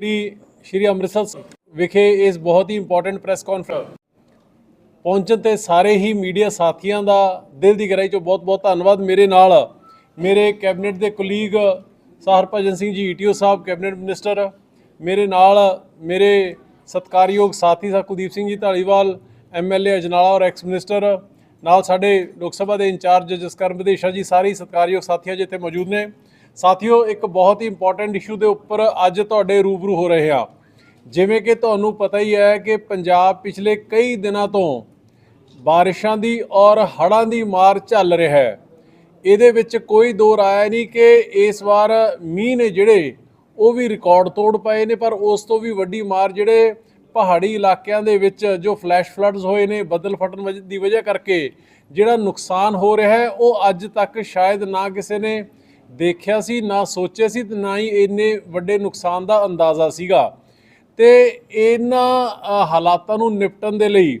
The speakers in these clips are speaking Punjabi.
ਸ਼੍ਰੀ ਸ਼੍ਰੀ ਅੰਮ੍ਰਿਤਸਰ ਵਿਖੇ ਇਸ ਬਹੁਤ ਹੀ ਇੰਪੋਰਟੈਂਟ ਪ੍ਰੈਸ ਕਾਨਫਰੰਸ ਪਹੁੰਚਣ ਤੇ ਸਾਰੇ ਹੀ ਮੀਡੀਆ ਸਾਥੀਆਂ ਦਾ ਦਿਲ ਦੀ ਗਹਿਰਾਈ ਚੋਂ ਬਹੁਤ-ਬਹੁਤ ਧੰਨਵਾਦ। ਮੇਰੇ ਨਾਲ ਮੇਰੇ ਕੈਬਨਿਟ ਦੇ colleague sir Singh ji ETO ਸਾਹਿਬ ਕੈਬਨਿਟ ਮਿਨਿਸਟਰ ਮੇਰੇ ਨਾਲ ਮੇਰੇ ਸਤਕਾਰਯੋਗ ਸਾਥੀ ਸਾ ਕੁਲਦੀਪ ਸਿੰਘ ਜੀ ਢਾਲੀਵਾਲ ਐਮਐਲਏ ਅਜਨਾਲਾ ਔਰ ਐਕਸ ਮਿਨਿਸਟਰ ਨਾਲ ਸਾਡੇ ਲੋਕ ਸਭਾ ਦੇ ਇੰਚਾਰਜ ਜਸਕਰਨ ਵਿਦੇਸ਼ਾ ਜੀ, ਸਾਰੇ ਹੀ ਸਤਕਾਰਯੋਗ ਸਾਥੀਆਂ ਜਿੱਥੇ ਮੌਜੂਦ ਨੇ। ਸਾਥੀਓ, ਇੱਕ ਬਹੁਤ ਹੀ ਇੰਪੋਰਟੈਂਟ ਇਸ਼ੂ ਦੇ ਉੱਪਰ ਅੱਜ ਤੁਹਾਡੇ ਰੂਬਰੂ ਹੋ ਰਹੇ ਹਾਂ ਜਿਵੇਂ ਕਿ ਤੁਹਾਨੂੰ ਪਤਾ ਹੀ ਹੈ ਕਿ ਪੰਜਾਬ ਪਿਛਲੇ ਕਈ ਦਿਨਾਂ ਤੋਂ ਬਾਰਿਸ਼ਾਂ ਦੀ ਔਰ ਹੜ੍ਹਾਂ ਦੀ ਮਾਰ ਚੱਲ ਰਿਹਾ ਹੈ। ਇਹਦੇ ਵਿੱਚ ਕੋਈ ਦੋ ਰਾਏ ਨਹੀਂ ਕਿ ਇਸ ਵਾਰ ਮੀਂਹ ਨੇ ਜਿਹੜੇ ਉਹ ਵੀ ਰਿਕਾਰਡ ਤੋੜ ਪਏ ਨੇ, ਪਰ ਉਸ ਤੋਂ ਵੀ ਵੱਡੀ ਮਾਰ ਜਿਹੜੇ ਪਹਾੜੀ ਇਲਾਕਿਆਂ ਦੇ ਵਿੱਚ ਜੋ ਫਲੈਸ਼ ਫਲੱਡਸ ਹੋਏ ਨੇ, ਬੱਦਲ ਫਟਣ ਵਜ- ਦੀ ਵਜ੍ਹਾ ਕਰਕੇ ਜਿਹੜਾ ਨੁਕਸਾਨ ਹੋ ਰਿਹਾ ਹੈ, ਉਹ ਅੱਜ ਤੱਕ ਸ਼ਾਇਦ ਨਾ ਕਿਸੇ ਨੇ ਦੇਖਿਆ ਸੀ, ਨਾ ਸੋਚਿਆ ਸੀ ਤੇ ਨਾ ਹੀ ਇੰਨੇ ਵੱਡੇ ਨੁਕਸਾਨ ਦਾ ਅੰਦਾਜ਼ਾ ਸੀਗਾ। ਤੇ ਇਹਨਾਂ ਹਾਲਾਤਾਂ ਨੂੰ ਨਿਪਟਣ ਦੇ ਲਈ,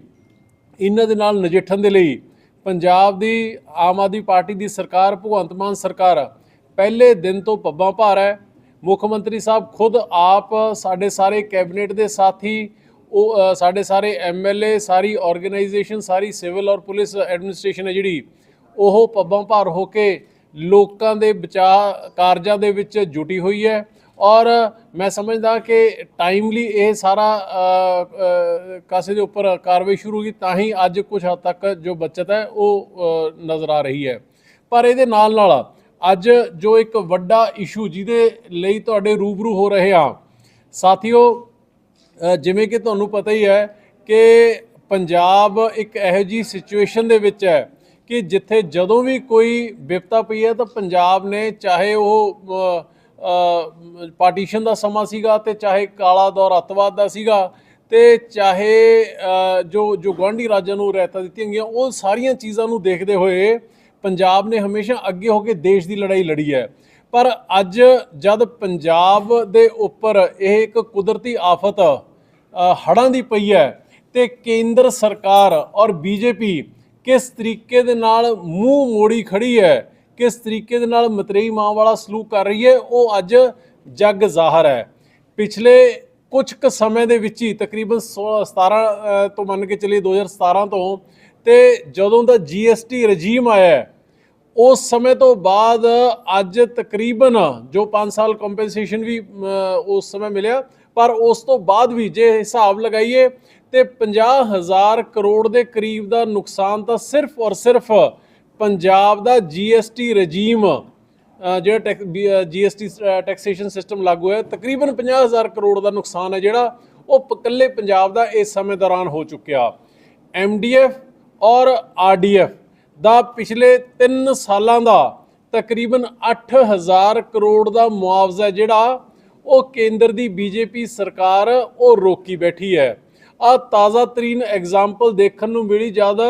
ਇਹਨਾਂ ਦੇ ਨਾਲ ਨਜਿੱਠਣ ਦੇ ਲਈ ਪੰਜਾਬ ਦੀ ਆਮ ਆਦਮੀ ਪਾਰਟੀ ਦੀ ਸਰਕਾਰ, ਭਗਵੰਤ ਮਾਨ ਸਰਕਾਰ ਪਹਿਲੇ ਦਿਨ ਤੋਂ ਪੱਬਾਂ ਭਾਰ ਹੈ। ਮੁੱਖ ਮੰਤਰੀ ਸਾਹਿਬ ਖੁਦ ਆਪ ਸਾਡੇ ਸਾਰੇ ਕੈਬਨਿਟ ਦੇ ਸਾਥੀ, ਉਹ ਸਾਡੇ ਸਾਰੇ ਐਮਐਲਏ ਸਾਰੀ ਆਰਗੇਨਾਈਜੇਸ਼ਨ, ਸਾਰੀ ਸਿਵਲ ਔਰ ਪੁਲਿਸ ਐਡਮਿਨਿਸਟ੍ਰੇਸ਼ਨ ਹੈ ਜਿਹੜੀ, ਉਹ ਪੱਬਾਂ ਭਾਰ ਹੋ ਕੇ ਲੋਕਾਂ ਦੇ ਬਚਾਅ ਕਾਰਜਾਂ ਦੇ ਵਿੱਚ ਜੁਟੀ ਹੋਈ ਹੈ। ਔਰ ਮੈਂ ਸਮਝਦਾ ਕਿ ਟਾਈਮਲੀ ਇਹ ਸਾਰਾ ਅ, ਕਾਸੇ ਦੇ ਉੱਪਰ ਕਾਰਵਾਈ ਸ਼ੁਰੂ ਹੋਗੀ ਤਾਂ ਹੀ ਅੱਜ ਕੁਝ ਹੱਦ ਤੱਕ ਜੋ ਬਚਤ ਹੈ ਉਹ ਨਜ਼ਰ ਆ ਰਹੀ ਹੈ। ਪਰ ਇਹਦੇ ਨਾਲ ਨਾਲ ਅੱਜ ਜੋ ਇੱਕ ਵੱਡਾ ਇਸ਼ੂ ਜਿਹਦੇ ਲਈ ਤੁਹਾਡੇ ਰੂਬਰੂ ਹੋ ਰਹੇ ਆ ਸਾਥੀਓ ਜਿਵੇਂ ਕਿ ਤੁਹਾਨੂੰ ਪਤਾ ਹੀ ਹੈ ਕਿ ਪੰਜਾਬ ਇੱਕ ਇਹੋ ਜੀ ਸਿਚੁਏਸ਼ਨ ਦੇ ਵਿੱਚ ਹੈ ਕਿ ਜਿੱਥੇ ਜਦੋਂ ਵੀ ਕੋਈ ਵਿਪਤਾ ਪਈ ਹੈ ਤਾਂ ਪੰਜਾਬ ਨੇ ਚਾਹੇ ਉਹ ਪਾਰਟੀਸ਼ਨ ਦਾ ਸਮਾਂ ਸੀਗਾ ਤੇ ਚਾਹੇ ਕਾਲਾ ਦੌਰ ਅੱਤਵਾਦ ਦਾ ਸੀਗਾ ਤੇ ਚਾਹੇ ਜੋ ਜੋ ਗੁਆਂਢੀ ਰਾਜਾਂ ਨੂੰ ਰਹਿਤਾ ਦਿੱਤੀਆਂ ਗਈਆਂ ਉਹ ਸਾਰੀਆਂ ਚੀਜ਼ਾਂ ਨੂੰ ਦੇਖਦੇ ਹੋਏ ਪੰਜਾਬ ਨੇ ਹਮੇਸ਼ਾ ਅੱਗੇ ਹੋ ਕੇ ਦੇਸ਼ ਦੀ ਲੜਾਈ ਲੜੀ ਹੈ। ਪਰ ਅੱਜ ਜਦ ਪੰਜਾਬ ਦੇ ਉੱਪਰ ਇਹ ਇੱਕ ਕੁਦਰਤੀ ਆਫਤ ਅ, ਹੜ੍ਹਾਂ ਦੀ ਪਈ ਹੈ ਤੇ ਕੇਂਦਰ ਸਰਕਾਰ ਔਰ ਬੀਜੇਪੀ ਕਿਸ ਤਰੀਕੇ ਦੇ ਨਾਲ ਮੂੰਹ ਮੋੜੀ ਖੜੀ ਹੈ, ਕਿਸ ਤਰੀਕੇ ਦੇ ਨਾਲ ਮਤਰੇਈ ਮਾਂ ਵਾਲਾ ਸਲੂਕ ਕਰ ਰਹੀ ਹੈ, ਉਹ ਅੱਜ ਜੱਗ ਜ਼ਾਹਰ ਹੈ। ਪਿਛਲੇ ਕੁਝ ਕੁ ਸਮੇਂ ਦੇ ਵਿੱਚ ਹੀ ਤਕਰੀਬਨ 16 17 ਤੋਂ ਮੰਨ ਕੇ ਚੱਲੀਏ 2017 ਤੋਂ, ਤੇ ਜਦੋਂ ਦਾ ਜੀਐਸਟੀ ਰਜੀਮ ਆਇਆ ਉਸ ਸਮੇਂ ਤੋਂ ਬਾਅਦ ਅੱਜ ਤਕਰੀਬਨ ਜੋ 5 ਸਾਲ ਕੰਪਨਸੇਸ਼ਨ ਵੀ ਉਸ ਸਮੇਂ ਮਿਲਿਆ, ਪਰ ਉਸ ਤੋਂ ਬਾਅਦ ਵੀ ਜੇ ਹਿਸਾਬ ਲਗਾਈਏ ਤੇ 50000 ਕਰੋੜ ਦੇ ਕਰੀਬ ਦਾ ਨੁਕਸਾਨ ਤਾਂ ਸਿਰਫ ਔਰ ਸਿਰਫ ਪੰਜਾਬ ਦਾ ਜੀਐਸਟੀ ਰਜੀਮ ਅ, ਜਿਹੜਾ ਜੀਐਸਟੀ ਟੈਕਸੇਸ਼ਨ ਸਿਸਟਮ ਲਾਗੂ ਹੈ ਤਕਰੀਬਨ 50000 ਕਰੋੜ ਦਾ ਨੁਕਸਾਨ ਹੈ ਜਿਹੜਾ ਉਹ ਇਕੱਲੇ ਪੰਜਾਬ ਦਾ ਇਸ ਸਮੇਂ ਦੌਰਾਨ ਹੋ ਚੁੱਕਿਆ। ਐਮਡੀਐਫ ਔਰ ਆਰਡੀਐਫ ਦਾ ਪਿਛਲੇ 3 ਸਾਲਾਂ ਦਾ ਤਕਰੀਬਨ 8000 ਕਰੋੜ ਦਾ ਮੁਆਵਜ਼ਾ ਜਿਹੜਾ ਉਹ ਕੇਂਦਰ ਦੀ ਬੀਜੇਪੀ ਸਰਕਾਰ ਉਹ ਰੋਕੀ ਬੈਠੀ ਹੈ। ਆ ਤਾਜ਼ਾ ਤਰੀਨ ਐਗਜ਼ਾਮਪਲ ਦੇਖਣ ਨੂੰ ਮਿਲੀ ਜਦ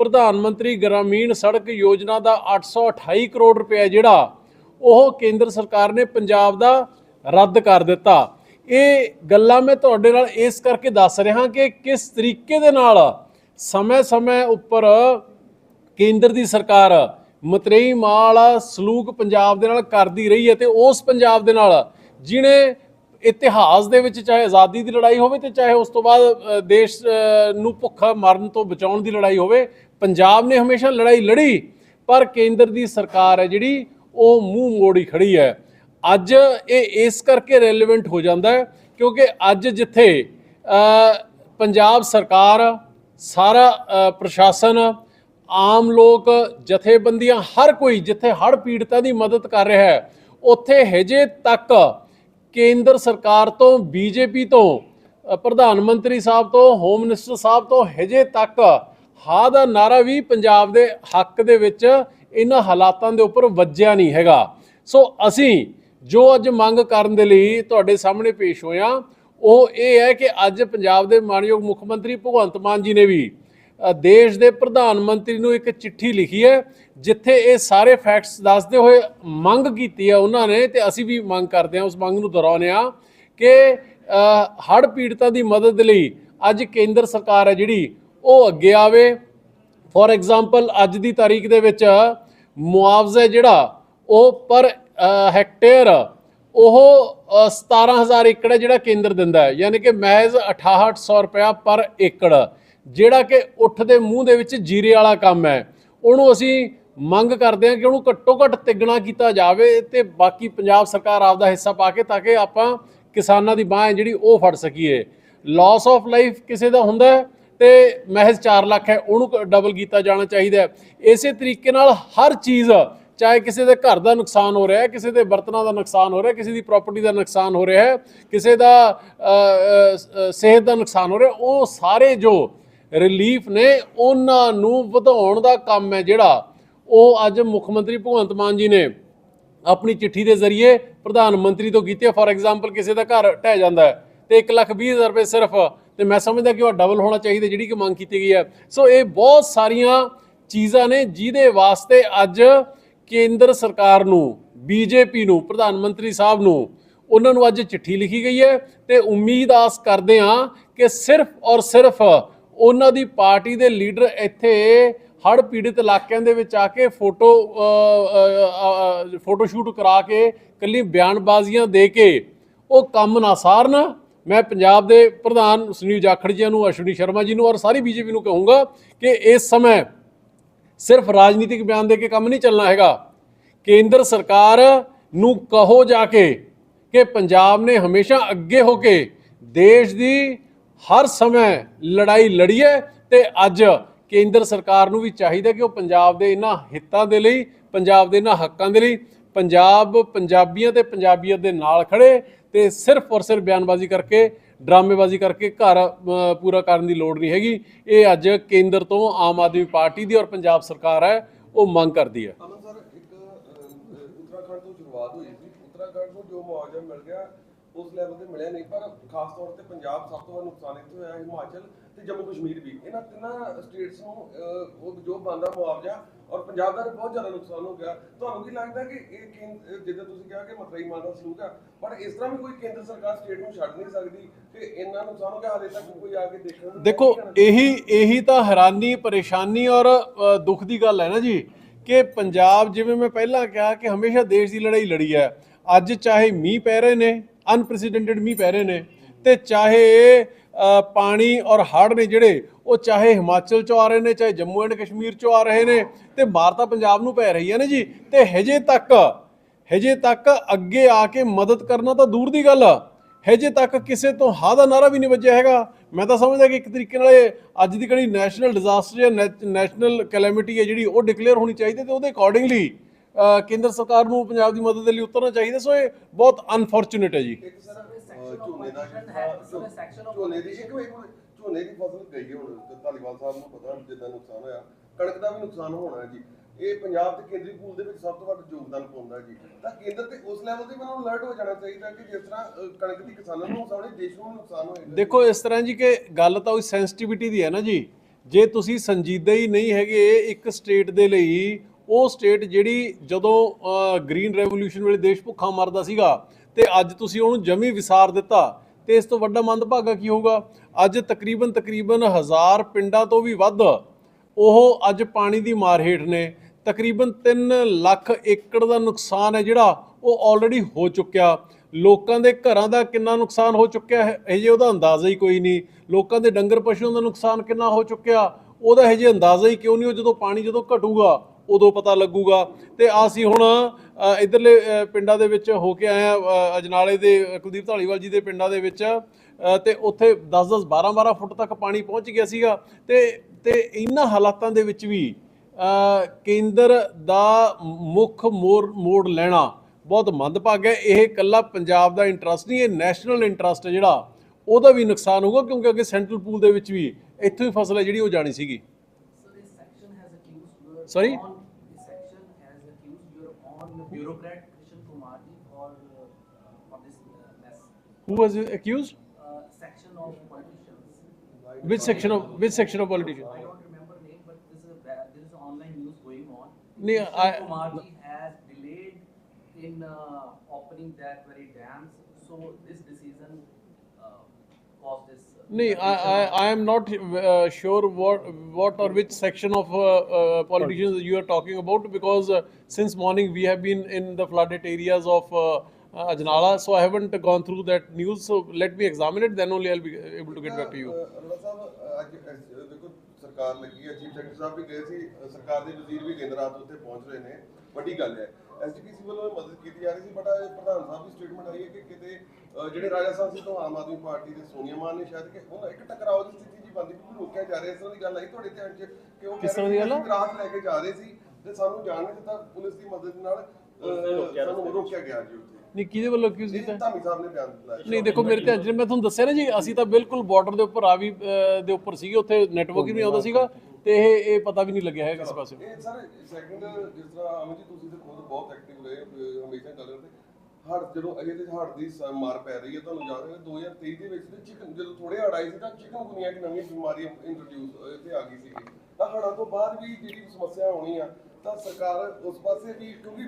ਪ੍ਰਧਾਨ ਮੰਤਰੀ ਗ੍ਰਾਮੀਣ ਸੜਕ ਯੋਜਨਾ ਦਾ 828 ਕਰੋੜ ਰੁਪਏ ਜਿਹੜਾ ਉਹ ਕੇਂਦਰ ਸਰਕਾਰ ਨੇ ਪੰਜਾਬ ਦਾ ਰੱਦ ਕਰ ਦਿੱਤਾ। ਇਹ ਗੱਲਾਂ ਮੈਂ ਤੁਹਾਡੇ ਨਾਲ ਇਸ ਕਰਕੇ ਦੱਸ ਰਿਹਾ ਕਿ ਕਿਸ ਤਰੀਕੇ ਦੇ ਨਾਲ ਸਮੇਂ-ਸਮੇਂ ਉੱਪਰ ਕੇਂਦਰ ਦੀ ਸਰਕਾਰ ਮਤਰੇਈ ਮਾਲ ਸਲੂਕ ਪੰਜਾਬ ਦੇ ਨਾਲ ਕਰਦੀ ਰਹੀ ਹੈ ਤੇ ਉਸ ਪੰਜਾਬ ਦੇ ਨਾਲ ਜਿਹਨੇ ਇਤਿਹਾਸ ਦੇ ਵਿੱਚ ਚਾਹੇ ਆਜ਼ਾਦੀ ਦੀ ਲੜਾਈ ਹੋਵੇ ਤੇ ਚਾਹੇ ਉਸ ਤੋਂ ਬਾਅਦ ਦੇਸ਼ ਨੂੰ ਭੁੱਖਾ ਮਰਨ ਤੋਂ ਬਚਾਉਣ ਦੀ ਲੜਾਈ ਹੋਵੇ, ਪੰਜਾਬ ਨੇ ਹਮੇਸ਼ਾ ਲੜਾਈ ਲੜੀ, ਪਰ ਕੇਂਦਰ ਦੀ ਸਰਕਾਰ ਹੈ ਜਿਹੜੀ, ਉਹ ਮੂੰਹ ਮੋੜੀ ਖੜੀ ਹੈ। ਅੱਜ ਇਹ ਇਸ ਕਰਕੇ ਰੈਲੇਵੈਂਟ ਹੋ ਜਾਂਦਾ ਹੈ, ਕਿਉਂਕਿ ਅੱਜ ਜਿੱਥੇ ਪੰਜਾਬ ਸਰਕਾਰ, ਸਾਰਾ ਪ੍ਰਸ਼ਾਸਨ, ਆਮ ਲੋਕ, ਜਥੇਬੰਦੀਆਂ, ਹਰ ਕੋਈ ਜਿੱਥੇ ਹੜ੍ਹ ਪੀੜਤਾਂ ਦੀ ਮਦਦ ਕਰ ਰਿਹਾ ਹੈ, ਉੱਥੇ ਹਜੇ ਤੱਕ ਕੇਂਦਰ ਸਰਕਾਰ ਤੋਂ, ਬੀਜੇਪੀ ਤੋਂ ਪ੍ਰਧਾਨ ਮੰਤਰੀ ਸਾਹਿਬ ਤੋਂ, ਹੋਮ ਮਿਨਿਸਟਰ ਸਾਹਿਬ ਤੋਂ ਹਜੇ ਤੱਕ ਹਾ ਦਾ ਨਾਰਾ ਵੀ ਪੰਜਾਬ ਦੇ ਹੱਕ ਦੇ ਵਿੱਚ ਇਹਨਾਂ ਹਾਲਾਤਾਂ ਦੇ ਉੱਪਰ ਵੱਜਿਆ ਨਹੀਂ ਹੈਗਾ। ਸੋ ਅਸੀਂ ਜੋ ਅੱਜ ਮੰਗ ਕਰਨ ਦੇ ਲਈ ਤੁਹਾਡੇ ਸਾਹਮਣੇ ਪੇਸ਼ ਹੋਇਆ, ਉਹ ਇਹ ਹੈ ਕਿ ਅੱਜ ਪੰਜਾਬ ਦੇ ਮਾਨਯੋਗ ਮੁੱਖ ਮੰਤਰੀ ਭਗਵੰਤ ਮਾਨ ਜੀ ਨੇ ਵੀ ਦੇਸ਼ ਦੇ ਪ੍ਰਧਾਨ ਮੰਤਰੀ ਨੂੰ ਇੱਕ ਚਿੱਠੀ ਲਿਖੀ ਹੈ ਜਿੱਥੇ ਇਹ ਸਾਰੇ ਫੈਕਟਸ ਦੱਸਦੇ ਹੋਏ ਮੰਗ ਕੀਤੀ ਹੈ ਉਹਨਾਂ ਨੇ ਤੇ ਅਸੀਂ ਵੀ ਮੰਗ ਕਰਦੇ ਹਾਂ ਉਸ ਮੰਗ ਨੂੰ ਦੁਹਰਾਉਂਦੇ ਹਾਂ ਕਿ ਹੜ੍ਹ ਪੀੜਤਾਂ ਦੀ ਮਦਦ ਲਈ ਅੱਜ ਕੇਂਦਰ ਸਰਕਾਰ ਹੈ ਜਿਹੜੀ ਉਹ ਅੱਗੇ ਆਵੇ। ਫੋਰ ਐਗਜ਼ਾਮਪਲ ਅੱਜ ਦੀ ਤਾਰੀਖ ਦੇ ਵਿੱਚ ਮੁਆਵਜ਼ਾ ਜਿਹੜਾ ਉਹ ਪਰ ਹੈਕਟੇਅਰ ਉਹ ਅ, 17000 ਏਕੜ ਹੈ ਜਿਹੜਾ ਕੇਂਦਰ ਦਿੰਦਾ ਹੈ। ਯਾਨੀ ਕਿ ਮਹਿਜ਼ 6800 ਰੁਪਇਆ ਪਰ ਏਕੜ ਜਿਹੜਾ ਕਿ ਉੱਠ ਦੇ ਮੂੰਹ ਦੇ ਵਿੱਚ ਜੀਰੇ ਵਾਲਾ ਕੰਮ ਹੈ। ਉਹਨੂੰ ਅਸੀਂ ਮੰਗ ਕਰਦੇ ਹਾਂ ਕਿ ਉਹਨੂੰ ਘੱਟੋ ਘੱਟ ਤਿੱਗਣਾ ਕੀਤਾ ਜਾਵੇ ਤੇ ਬਾਕੀ ਪੰਜਾਬ ਸਰਕਾਰ ਆਪਦਾ ਹਿੱਸਾ ਪਾ ਕੇ ਤਾਂ ਕਿ ਆਪਾਂ ਕਿਸਾਨਾਂ ਦੀ ਬਾਂਹ ਹੈ ਜਿਹੜੀ ਉਹ ਫੜ ਸਕੀਏ। ਲਾਸ ਆਫ ਲਾਈਫ ਕਿਸੇ ਦਾ ਹੁੰਦਾ ਹੈ ਤੇ ਮਹਿਜ਼ 4 ਲੱਖ ਹੈ, ਉਹਨੂੰ ਡਬਲ ਕੀਤਾ ਜਾਣਾ ਚਾਹੀਦਾ ਹੈ। ਇਸੇ ਤਰੀਕੇ ਨਾਲ ਹਰ ਚੀਜ਼, ਚਾਹੇ ਕਿਸੇ ਦੇ ਘਰ ਦਾ ਨੁਕਸਾਨ ਹੋ ਰਿਹਾ ਹੈ, ਕਿਸੇ ਦੇ ਬਰਤਨਾਂ ਦਾ ਨੁਕਸਾਨ ਹੋ ਰਿਹਾ ਕਿਸੇ ਦੀ ਪ੍ਰਾਪਰਟੀ ਦਾ ਨੁਕਸਾਨ ਹੋ ਰਿਹਾ ਹੈ, ਕਿਸੇ ਦਾ ਸਿਹਤ ਦਾ ਨੁਕਸਾਨ ਹੋ ਰਿਹਾ ਉਹ ਸਾਰੇ ਜੋ ਰਿਲੀਫ ਨੇ, ਉਹਨਾਂ ਨੂੰ ਵਧਾਉਣ ਦਾ ਕੰਮ ਹੈ ਜਿਹੜਾ ਉਹ ਅੱਜ ਮੁੱਖ ਮੰਤਰੀ ਭਗਵੰਤ ਮਾਨ ਜੀ ਨੇ ਆਪਣੀ ਚਿੱਠੀ ਦੇ ਜ਼ਰੀਏ ਪ੍ਰਧਾਨ ਮੰਤਰੀ ਤੋਂ ਕੀਤੀ ਹੈ। ਫੋਰ ਐਗਜ਼ਾਮਪਲ ਕਿਸੇ ਦਾ ਘਰ ਢਹਿ ਜਾਂਦਾ ਹੈ ਤੇ 1 ਲੱਖ 20 ਹਜ਼ਾਰ ਰੁਪਏ ਸਿਰਫ ਤੇ ਮੈਂ ਸਮਝਦਾ ਕਿ ਉਹ ਡਬਲ ਹੋਣਾ ਚਾਹੀਦਾ ਜਿਹੜੀ ਕਿ ਮੰਗ ਕੀਤੀ ਗਈ ਹੈ। ਸੋ ਇਹ ਬਹੁਤ ਸਾਰੀਆਂ ਚੀਜ਼ਾਂ ਨੇ ਜਿਹਦੇ ਵਾਸਤੇ ਅੱਜ ਕੇਂਦਰ ਸਰਕਾਰ ਨੂੰ ਬੀਜੇਪੀ ਨੂੰ, ਪ੍ਰਧਾਨ ਮੰਤਰੀ ਸਾਹਿਬ ਨੂੰ, ਉਹਨਾਂ ਨੂੰ ਅੱਜ ਚਿੱਠੀ ਲਿਖੀ ਗਈ ਹੈ ਤੇ ਉਮੀਦ ਆਸ ਕਰਦੇ ਹਾਂ ਕਿ ਸਿਰਫ ਔਰ ਸਿਰਫ ਉਹਨਾਂ ਦੀ ਪਾਰਟੀ ਦੇ ਲੀਡਰ ਇੱਥੇ ਹੜ੍ਹ ਪੀੜਿਤ ਇਲਾਕਿਆਂ ਦੇ ਵਿੱਚ ਆ ਕੇ ਫੋਟੋ ਫੋਟੋ ਸ਼ੂਟ ਕਰਾ ਕੇ ਕੱਲੀ ਬਿਆਨਬਾਜ਼ੀਆਂ ਦੇ ਕੇ ਉਹ ਕੰਮ ਨਾ ਸਾਰਨ। ਮੈਂ ਪੰਜਾਬ ਦੇ ਪ੍ਰਧਾਨ ਸੁਨੀਲ ਜਾਖੜ ਜੀ ਨੂੰ, ਅਸ਼ਵਨੀ ਸ਼ਰਮਾ ਜੀ ਨੂੰ ਔਰ ਸਾਰੀ ਬੀਜੇਪੀ ਨੂੰ ਕਹੂੰਗਾ ਕਿ ਇਸ ਸਮੇਂ ਸਿਰਫ ਰਾਜਨੀਤਿਕ ਬਿਆਨ ਦੇ ਕੇ ਕੰਮ ਨਹੀਂ ਚੱਲਣਾ ਹੈਗਾ। ਕੇਂਦਰ ਸਰਕਾਰ ਨੂੰ ਕਹੋ ਜਾ ਕੇ ਕਿ ਪੰਜਾਬ ਨੇ ਹਮੇਸ਼ਾ ਅੱਗੇ ਹੋ ਕੇ ਦੇਸ਼ ਦੀ ਹਰ ਸਮੇਂ ਲੜਾਈ ਲੜੀ ਹੈ ਤੇ ਅੱਜ ਕੇਂਦਰ ਸਰਕਾਰ ਨੂੰ ਵੀ ਚਾਹੀਦਾ ਕਿ ਉਹ ਪੰਜਾਬ ਦੇ ਇਹਨਾਂ ਹਿੱਤਾਂ ਦੇ ਲਈ ਪੰਜਾਬ ਦੇ ਇਹਨਾਂ ਹੱਕਾਂ ਦੇ ਲਈ ਪੰਜਾਬ ਪੰਜਾਬੀਆਂ ਤੇ ਪੰਜਾਬੀਅਤ ਦੇ ਨਾਲ ਖੜੇ ਤੇ ਸਿਰਫ ਔਰ ਸਿਰਫ ਬਿਆਨਬਾਜ਼ੀ ਕਰਕੇ ਡਰਾਮੇਬਾਜ਼ੀ ਕਰਕੇ ਘਰ ਪੂਰਾ ਕਰਨ ਦੀ ਲੋੜ ਨਹੀਂ ਹੈਗੀ। ਇਹ ਅੱਜ ਕੇਂਦਰ ਤੋਂ ਆਮ ਆਦਮੀ ਪਾਰਟੀ ਦੀ ਔਰ ਪੰਜਾਬ ਸਰਕਾਰ ਹੈ ਉਹ ਮੰਗ ਕਰਦੀ ਹੈ। ਅਮਨ ਸਰ ਇੱਕ ਅਹ, ਤੋਂ ਸ਼ੁਰੂਆਤ ਹੋਈ ਸੀ। ਉੱਤਰਾਖੰਡ ਨੂੰ ਜੋ ਮੁਆਵਜ਼ਾ ਮਿਲ ਗਿਆ ਉਸ ਲੈਵਲ ਤੇ ਮਿਲਿਆ ਨਹੀਂ। ਪਰ ਖਾਸ ਤੌਰ ਤੇ ਪੰਜਾਬ ਸਭ ਤੋਂ ਵੱਧ ਨੁਕਸਾਨ ਇੱਥੇ ਹੋਇਆ ਹਿਮਾਚਲ ਤੇ ਜੰਮੂ ਕਸ਼ਮੀਰ ਵੀ। ਇਹਨਾਂ ਤਿੰਨਾਂ ਸਟੇਟਸ ਨੂੰ ਉਹ ਜੋ ਬੰਦਾ ਮੁਆਵਜ਼ਾ ਔਰ ਪੰਜਾਬ ਦਾ ਬਹੁਤ ਜ਼ਿਆਦਾ ਨੁਕਸਾਨ ਹੋ ਗਿਆ। ਤੁਹਾਨੂੰ ਕੀ ਲੱਗਦਾ ਕਿ ਇਹ ਕੇਂਦ- ਅਹ, ਜਿੱਦਾਂ ਤੁਸੀਂ ਕਿਹਾ ਕਿ ਮਤਰਈ ਮਾਨ ਦਾ ਸਲੂਕ ਪਰ ਇਸ ਤਰ੍ਹਾਂ ਵੀ ਕੋਈ ਕੇਂਦਰ ਸਰਕਾਰ ਸਟੇਟ ਨੂੰ ਛੱਡ ਨਹੀਂ ਸਕਦੀ ਕਿ ਇੰਨਾ ਨੁਕਸਾਨ ਹੋ ਗਿਆ ਹਾਲੇ ਤੱਕ ਕੋਈ ਆ ਕੇ ਦੇਖਣ ਨੂੰ ਦੇਖੋ ਇਹੀ ਇਹੀ ਤਾਂ ਹੈਰਾਨੀ ਪਰੇਸ਼ਾਨੀ ਔਰ ਦੁੱਖ ਦੀ ਗੱਲ ਹੈ ਨਾ ਜੀ ਕਿ ਪੰਜਾਬ ਜਿਵੇਂ ਮੈਂ ਪਹਿਲਾਂ ਕਿਹਾ ਕਿ ਹਮੇਸ਼ਾ ਦੇਸ਼ ਦੀ ਲੜਾਈ ਲੜੀ ਹੈ। ਅੱਜ ਚਾਹੇ ਮੀਂਹ ਪੈ ਰਹੇ ਨੇ ਅਨਪ੍ਰੈਸੀਡੈਂਟਡ ਮੀਂਹ ਪੈ ਰਹੇ ਨੇ ਤੇ ਚਾਹੇ ਪਾਣੀ ਔਰ ਹੜ੍ਹ ਨੇ ਜਿਹੜੇ, ਉਹ ਚਾਹੇ ਹਿਮਾਚਲ ਚੋਂ ਆ ਰਹੇ ਨੇ, ਚਾਹੇ ਜੰਮੂ ਐਂਡ ਕਸ਼ਮੀਰ ਚੋਂ ਆ ਰਹੇ ਨੇ, ਤੇ ਮਾਰ ਤਾਂ ਪੰਜਾਬ ਨੂੰ ਪੈ ਰਹੀ ਹੈ ਨਾ ਜੀ। ਤੇ ਹਜੇ ਤੱਕ ਹਜੇ ਤੱਕ ਅੱਗੇ ਆ ਕੇ ਮਦਦ ਕਰਨਾ ਤਾਂ ਦੂਰ ਦੀ ਗੱਲ ਆ। ਹਜੇ ਤੱਕ ਕਿਸੇ ਤੋਂ ਹਾਂ ਦਾ ਨਾਰਾ ਵੀ ਨਹੀਂ ਵੱਜਿਆ ਹੈਗਾ। ਮੈਂ ਤਾਂ ਸਮਝਦਾ ਕਿ ਇੱਕ ਤਰੀਕੇ ਨਾਲ ਇਹ ਅੱਜ ਦੀ ਕਿਹੜੀ ਨੈਸ਼ਨਲ ਡਿਜ਼ਾਸਟਰ ਜਾਂ ਨੈਸ਼ਨਲ ਕੈਲੈਮਿਟੀ ਹੈ ਜਿਹੜੀ, ਉਹ ਡਿਕਲੇਅਰ ਹੋਣੀ ਚਾਹੀਦੀ ਤੇ ਉਹਦੇ ਅਕੋਰਡਿੰਗਲੀ ਕੇਂਦਰ ਸਰਕਾਰ ਨੂੰ ਪੰਜਾਬ ਦੀ ਮਦਦ ਲਈ ਉਤਰਨਾ ਚਾਹੀਦਾ ਸੋ ਇਹ ਬਹੁਤ ਅਨਫੋਰਚੂਨੇਟ ਹੈ ਜੀ। ਇੱਕ ਸਰ ਅਹ, ਝੋਨੇ ਦਾ ਜਿੱਦਾਂ ਝੋਨੇ ਦੀ ਇੱਕ ਮਿੰਟ ਝੋਨੇ ਦੀ ਫਸਲ ਗਈ ਹੈ ਹੁਣ ਤੇ ਧਾਲੀਵਾਲ ਸਾਹਿਬ ਨੂੰ ਪਤਾ ਜਿੱਦਾਂ ਨੁਕਸਾਨ ਹੋਇਆ। ਕਣਕ ਦਾ ਵੀ ਨੁਕਸਾਨ ਹੋਣਾ ਹੈ ਜੀ। ਇਹ ਪੰਜਾਬ ਤੇ ਕੇਂਦਰੀ ਪੂਲ ਦੇ ਵਿੱਚ ਸਭ ਤੋਂ ਵੱਧ ਯੋਗਦਾਨ ਪਾਉਂਦਾ ਜੀ। ਤਾਂ ਕੇਂਦਰ ਤੇ ਉਸ ਲੈਵਲ ਤੇ ਮੈਨੂੰ ਅਲਰਟ ਹੋ ਜਾਣਾ ਚਾਹੀਦਾ ਕਿ ਜਿਸ ਤਰ੍ਹਾਂ ਅਹ, ਕਣਕ ਦੀ ਕਿਸਾਨਾਂ ਨੂੰ ਨੁਕਸਾਨ ਹੋਏ ਦੇਸ਼ ਨੂੰ ਵੀ ਨੁਕਸਾਨ ਹੋਏਗਾ। ਦੇਖੋ ਇਸ ਤਰ੍ਹਾਂ ਜੀ ਕਿ ਗੱਲ ਤਾਂ ਉਹ ਸੈਂਸਿਟੀਵਿਟੀ ਦੀ ਹੈ ਨਾ ਜੀ। ਜੇ ਤੁਸੀਂ ਸੰਜੀਦਾ ਹੀ ਨਹੀਂ ਹੈਗੇ ਇੱਕ ਸਟੇਟ ਦੇ ਲਈ ਉਹ ਸਟੇਟ ਜਿਹੜੀ ਜਦੋਂ ਗ੍ਰੀਨ ਰੈਵੋਲੂਸ਼ਨ ਵੇਲੇ ਦੇਸ਼ ਭੁੱਖਾ ਮਰਦਾ ਸੀਗਾ ਤੇ ਅੱਜ ਤੁਸੀਂ ਉਹਨੂੰ ਜਮੀ ਵਿਸਾਰ ਦਿੱਤਾ ਤੇ ਇਸ ਤੋਂ ਵੱਡਾ ਮੰਦਭਾਗਾ ਕੀ ਹੋਊਗਾ? ਅੱਜ ਤਕਰੀਬਨ ਤਕਰੀਬਨ ਹਜ਼ਾਰ ਪਿੰਡਾਂ ਤੋਂ ਵੀ ਵੱਧ ਉਹ ਅੱਜ ਪਾਣੀ ਦੀ ਮਾਰ ਹੇਠ ਨੇ। ਤਕਰੀਬਨ 3 ਲੱਖ ਏਕੜ ਦਾ ਨੁਕਸਾਨ ਹੈ ਜਿਹੜਾ ਉਹ ਆਲਰੇਡੀ ਹੋ ਚੁੱਕਿਆ। ਲੋਕਾਂ ਦੇ ਘਰਾਂ ਦਾ ਕਿੰਨਾ ਨੁਕਸਾਨ ਹੋ ਚੁੱਕਿਆ ਹੈ, ਇਹ ਜੇ ਉਹਦਾ ਅੰਦਾਜ਼ਾ ਹੀ ਕੋਈ ਨਹੀਂ। ਲੋਕਾਂ ਦੇ ਡੰਗਰ ਪਸ਼ੂਆਂ ਦਾ ਨੁਕਸਾਨ ਕਿੰਨਾ ਹੋ ਚੁੱਕਿਆ, ਉਹਦਾ ਇਹ ਜੇ ਅੰਦਾਜ਼ਾ ਹੀ ਕਿਉਂ ਨਹੀਂ, ਉਹ ਜਦੋਂ ਪਾਣੀ ਜਦੋਂ ਘਟੂਗਾ ਉਦੋਂ ਪਤਾ ਲੱਗੂਗਾ। ਤੇ ਅਸੀਂ ਹੁਣ ਇੱਧਰਲੇ ਪਿੰਡਾਂ ਦੇ ਵਿੱਚ ਹੋ ਕੇ ਆਏ ਆ ਅਜਨਾਲੇ ਦੇ ਕੁਲਦੀਪ ਢਾਲੀਵਾਲ ਜੀ ਦੇ ਪਿੰਡਾਂ ਦੇ ਵਿੱਚ। ਤੇ ਉੱਥੇ 10-10 12-12 ਫੁੱਟ ਤੱਕ ਪਾਣੀ ਪਹੁੰਚ ਗਿਆ ਸੀਗਾ। ਤੇ ਤੇ ਇਹਨਾਂ ਹਾਲਾਤਾਂ ਦੇ ਵਿੱਚ ਵੀ ਕੇਂਦਰ ਦਾ ਮੁੱਖ ਮੋੜ ਲੈਣਾ ਬਹੁਤ ਮੰਦਭਾਗਾ ਹੈ। ਇਹ ਇਕੱਲਾ ਪੰਜਾਬ ਦਾ ਇੰਟਰਸਟ ਨਹੀਂ ਇਹ ਨੈਸ਼ਨਲ ਇੰਟਰਸਟ ਹੈ ਜਿਹੜਾ। ਉਹਦਾ ਵੀ ਨੁਕਸਾਨ ਹੋਊਗਾ ਕਿਉਂਕਿ ਅੱਗੇ ਸੈਂਟਰਲ ਪੂਲ ਦੇ ਵਿੱਚ ਵੀ ਇੱਥੋਂ ਹੀ ਫਸਲ ਹੈ ਜਿਹੜੀ ਉਹ ਜਾਣੀ ਸੀਗੀ। So bureaucrat Krishan Kumar for uh, for this uh, mess. who was accused Uh, section of politicians. which section of which section of politician I don't remember name, but this is a ba- there is online news going on. Nee, Krishan Kumar has delayed in uh, opening that very dams. So this decision caused this. Uh, No, I, I, I am not uh, sure what what or which section of uh, uh, politicians you are talking about because uh, since morning we have been in the flooded areas of uh, uh, Ajnala. So I haven't gone through that news. So let me examine it. Then only I'll be able to get back to you. ਸਰਕਾਰ ਲੱਗੀ ਹੈ ਚੀਫ ਸੈਕਟਰੀ ਸਾਹਿਬ ਵੀ ਗਏ ਸੀ ਸਰਕਾਰ ਦੇ ਵਜ਼ੀਰ ਵੀ ਦਿਨ ਰਾਤ ਉੱਥੇ ਪਹੁੰਚ ਰਹੇ ਨੇ ਵੱਡੀ ਗੱਲ ਹੈ। ਐਸਜੀਪੀਸੀ ਵੱਲੋਂ ਮਦਦ ਕੀਤੀ ਜਾ ਰਹੀ ਸੀ ਬਟ ਪ੍ਰਧਾਨ ਸਾਹਿਬ ਦੀ ਸਟੇਟਮੈਂਟ ਆਈ ਹੈ ਕਿ ਕਿਤੇ ਜਿਹੜੇ ਰਾਜਾ ਸਾਹਿਬ ਸੀ ਤੋਂ ਆਮ ਆਦਮੀ ਪਾਰਟੀ ਦੇ ਸੋਨੀਆ ਮਾਨ ਨੇ ਸ਼ਾਇਦ ਕਿ ਉਹ ਇੱਕ ਟਕਰਾਓ ਦੀ ਸਥਿਤੀ ਜੀ ਬੰਦੀ ਨੂੰ ਰੋਕਿਆ ਜਾ ਰਿਹਾ ਇਸ ਤਰ੍ਹਾਂ ਦੀ ਗੱਲ ਆਈ ਤੁਹਾਡੇ ਧਿਆਨ 'ਚ ਕਿ ਉਹ ਕਿਸ ਤਰ੍ਹਾਂ ਦੀ ਗੱਲ ਰਾਤ ਲੈ ਕੇ ਜਾ ਰਹੇ ਸੀ ਤੇ ਸਾਨੂੰ ਜਾਣ ਨਹੀਂ ਦਿੱਤਾ ਪੁਲਿਸ ਦੀ ਮਦਦ ਨਾਲ ਸਾਨੂੰ ਰੋਕਿਆ ਗਿਆ ਜੀ ਉੱਥੇ। ਨਹੀਂ ਕਿਹਦੇ ਵੱਲੋਂ ਅਕਿਊਜ਼ ਕੀਤਾ? ਧਾਮੀ ਸਾਹਿਬ ਨੇ ਬਿਆਨ ਦਿੱਤਾ। ਨਹੀਂ ਦੇਖੋ ਮੇਰੇ 'ਚ ਨਹੀਂ, ਮੈਂ ਤੁਹਾਨੂੰ ਦੱਸਿਆ ਨਾ ਜੀ ਅਸੀਂ ਤਾਂ ਬਿਲਕੁਲ ਬਾਰਡਰ ਦੇ ਉੱਪਰ ਅਹ, ਦੇ ਉੱਪਰ ਸੀਗੇ ਉੱਥੇ ਨੈਟਵਰਕ ਹੀ ਨਹੀਂ ਆਉਂਦਾ ਸੀਗਾ ਤੇ ਇਹ ਇਹ ਪਤਾ ਵੀ ਨਹੀਂ ਲੱਗਿਆ ਹੈ ਕਿਸੇ ਪਾਸੇ। ਇਹ ਸਰ ਸੈਕੰਡ ਜਿਸ ਤਰ੍ਹਾਂ ਅਮਨ ਜੀ ਤੁਸੀਂ ਤੇ ਖੁਦ ਬਹੁਤ ਐਕਟਿਵ ਰਹੇ ਹਮੇਸ਼ਾ ਗੱਲ ਕਰਦੇ ਹੜ ਜਦੋਂ ਅਜੇ ਤੇ ਹੜ ਦੀ ਸ- ਮਾਰ ਪੈ ਰਹੀ ਹੈ ਤੁਹਾਨੂੰ ਯਾਦ ਹੈ 2023 ਦੇ ਵਿੱਚ ਤੇ ਚਿਕਨ ਜਦੋਂ ਥੋੜੇ ਹੜ ਆਏ ਸੀ ਤਾਂ ਚਿਕਨ ਗੁਨੀਆ ਦੀ ਨਵੀਂ ਬਿਮਾਰੀ ਇੰਟਰੋਡਿਊਸ ਇੱਥੇ ਆ ਗਈ ਸੀਗੀ। ਤਾਂ ਹੜਾਂ ਤੋਂ ਬਾਅਦ ਵੀ ਜਿਹੜੀ ਸਮੱਸਿਆ ਹੋਣੀ ਆ ਤਾਂ ਸਰਕਾਰ ਉਸ ਪਾਸੇ ਵੀ, ਕਿਉਂਕਿ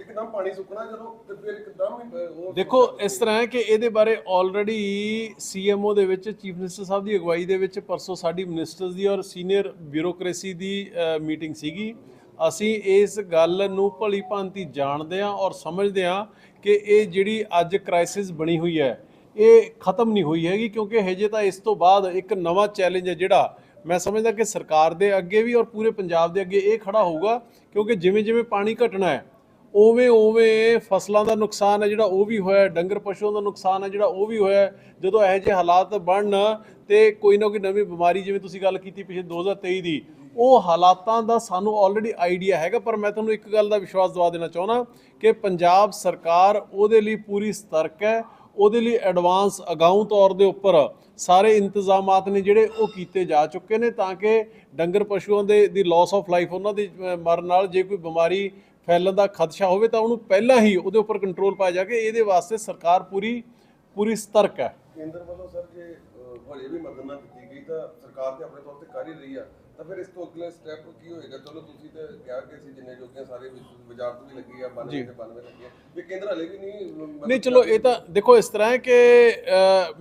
ਇੱਕਦਮ ਪਾਣੀ ਸੁੱਕਣਾ ਜਦੋਂ ਤੇ ਫਿਰ ਇੱਕਦਮ ਦੇਖੋ, ਇਸ ਤਰ੍ਹਾਂ ਹੈ ਕਿ ਇਹਦੇ ਬਾਰੇ ਆਲਰੇਡੀ ਸੀਐਮਓ ਦੇ ਵਿੱਚ ਚੀਫ ਮਿਨਿਸਟਰ ਸਾਹਿਬ ਦੀ ਅਗਵਾਈ ਦੇ ਵਿੱਚ ਪਰਸੋਂ ਸਾਡੀ ਮਿਨਿਸਟਰਸ ਦੀ ਔਰ ਸੀਨੀਅਰ ਬਿਊਰੋਕ੍ਰੇਸੀ ਦੀ ਮੀਟਿੰਗ ਸੀਗੀ। ਅਸੀਂ ਇਸ ਗੱਲ ਨੂੰ ਭਲੀ ਭਾਂਤੀ ਜਾਣਦੇ ਹਾਂ ਔਰ ਸਮਝਦੇ ਹਾਂ ਕਿ ਇਹ ਜਿਹੜੀ ਅੱਜ ਕ੍ਰਾਈਸਿਸ ਬਣੀ ਹੋਈ ਹੈ, ਇਹ ਖਤਮ ਨਹੀਂ ਹੋਈ ਹੈਗੀ ਕਿਉਂਕਿ ਹਜੇ ਤਾਂ ਇਸ ਤੋਂ ਬਾਅਦ ਇੱਕ ਨਵਾਂ ਚੈਲੰਜ ਹੈ ਜਿਹੜਾ ਮੈਂ ਸਮਝਦਾ ਕਿ ਸਰਕਾਰ ਦੇ ਅੱਗੇ ਵੀ ਔਰ ਪੂਰੇ ਪੰਜਾਬ ਦੇ ਅੱਗੇ ਇਹ ਖੜਾ ਹੋਊਗਾ, ਕਿਉਂਕਿ ਜਿਵੇਂ ਜਿਵੇਂ ਪਾਣੀ ਘਟਣਾ ਹੈ, ਉਵੇਂ ਉਵੇਂ ਫਸਲਾਂ ਦਾ ਨੁਕਸਾਨ ਹੈ ਜਿਹੜਾ ਉਹ ਵੀ ਹੋਇਆ ਡੰਗਰ ਪਸ਼ੂਆਂ ਦਾ ਨੁਕਸਾਨ ਹੈ ਜਿਹੜਾ ਉਹ ਵੀ ਹੋਇਆ ਜਦੋਂ ਇਹੋ ਜਿਹੇ ਹਾਲਾਤ ਬਣਨ ਤੇ ਕੋਈ ਨਾ ਕੋਈ ਨਵੀਂ ਬਿਮਾਰੀ ਜਿਵੇਂ ਤੁਸੀਂ ਗੱਲ ਕੀਤੀ ਪਿਛਲੇ 2023 ਦੀ, ਉਹ ਹਾਲਾਤਾਂ ਦਾ ਸਾਨੂੰ ਆਲਰੇਡੀ ਆਈਡੀਆ ਹੈਗਾ, ਪਰ ਮੈਂ ਤੁਹਾਨੂੰ ਇੱਕ ਗੱਲ ਦਾ ਵਿਸ਼ਵਾਸ ਦਿਵਾ ਦੇਣਾ ਚਾਹੁੰਦਾ ਕਿ ਪੰਜਾਬ ਸਰਕਾਰ ਉਹਦੇ ਲਈ ਪੂਰੀ ਸਤਰਕ ਹੈ, ਉਹਦੇ ਲਈ ਐਡਵਾਂਸ ਅਗਾਊਂ ਤੌਰ ਦੇ ਉੱਪਰ ਸਾਰੇ ਇੰਤਜ਼ਾਮਾਤ ਨੇ ਜਿਹੜੇ ਉਹ ਕੀਤੇ ਜਾ ਚੁੱਕੇ ਨੇ ਤਾਂ ਕਿ ਡੰਗਰ ਪਸ਼ੂਆਂ ਦੇ ਦੀ ਲਾਸ ਆਫ ਲਾਈਫ ਉਹਨਾਂ ਦੀ ਮਰਨ ਨਾਲ ਜੇ ਕੋਈ ਬਿਮਾਰੀ ਫੈਲਣ ਦਾ ਖਦਸ਼ਾ ਹੋਵੇ ਤਾਂ ਉਹਨੂੰ ਪਹਿਲਾਂ ਹੀ ਉਹਦੇ ਉੱਪਰ ਕੰਟਰੋਲ ਪਾਇਆ ਜਾ ਕੇ ਇਹਦੇ ਵਾਸਤੇ ਸਰਕਾਰ ਪੂਰੀ ਪੂਰੀ ਸਤਰਕ ਹੈ। ਕੇਂਦਰ ਵੱਲੋਂ ਸਰ ਜੇ ਅਹ, ਵੀ ਮਦਦ ਨਾ ਕੀਤੀ ਗਈ ਤਾਂ ਸਰਕਾਰ ਤੇ ਆਪਣੇ ਤੌਰ ਤੇ ਕਰ ਹੀ ਰਹੀ ਆ। ਤਾਂ ਫਿਰ ਇਸ ਤੋਂ ਅਗਲੇ ਸਟੈਪ ਕੀ ਹੋਏਗਾ? ਚਲੋ ਤੁਸੀਂ ਤੇ ਕਿਹਾ ਕਿ ਅਸੀਂ ਜਿੰਨੇ ਜੋਗੇ ਸਾਰੇ ਵਜ਼ਾਰਤ ਵੀ ਲੱਗੀ ਆ 92 ਤੇ 92 ਲੱਗੀ ਆ। ਵੀ ਕੇਂਦਰ ਹਲੇ ਵੀ ਨਹੀਂ ਨਹੀਂ ਚਲੋ ਇਹ ਤਾਂ ਦੇਖੋ ਇਸ ਤਰ੍ਹਾਂ ਹੈ ਕਿ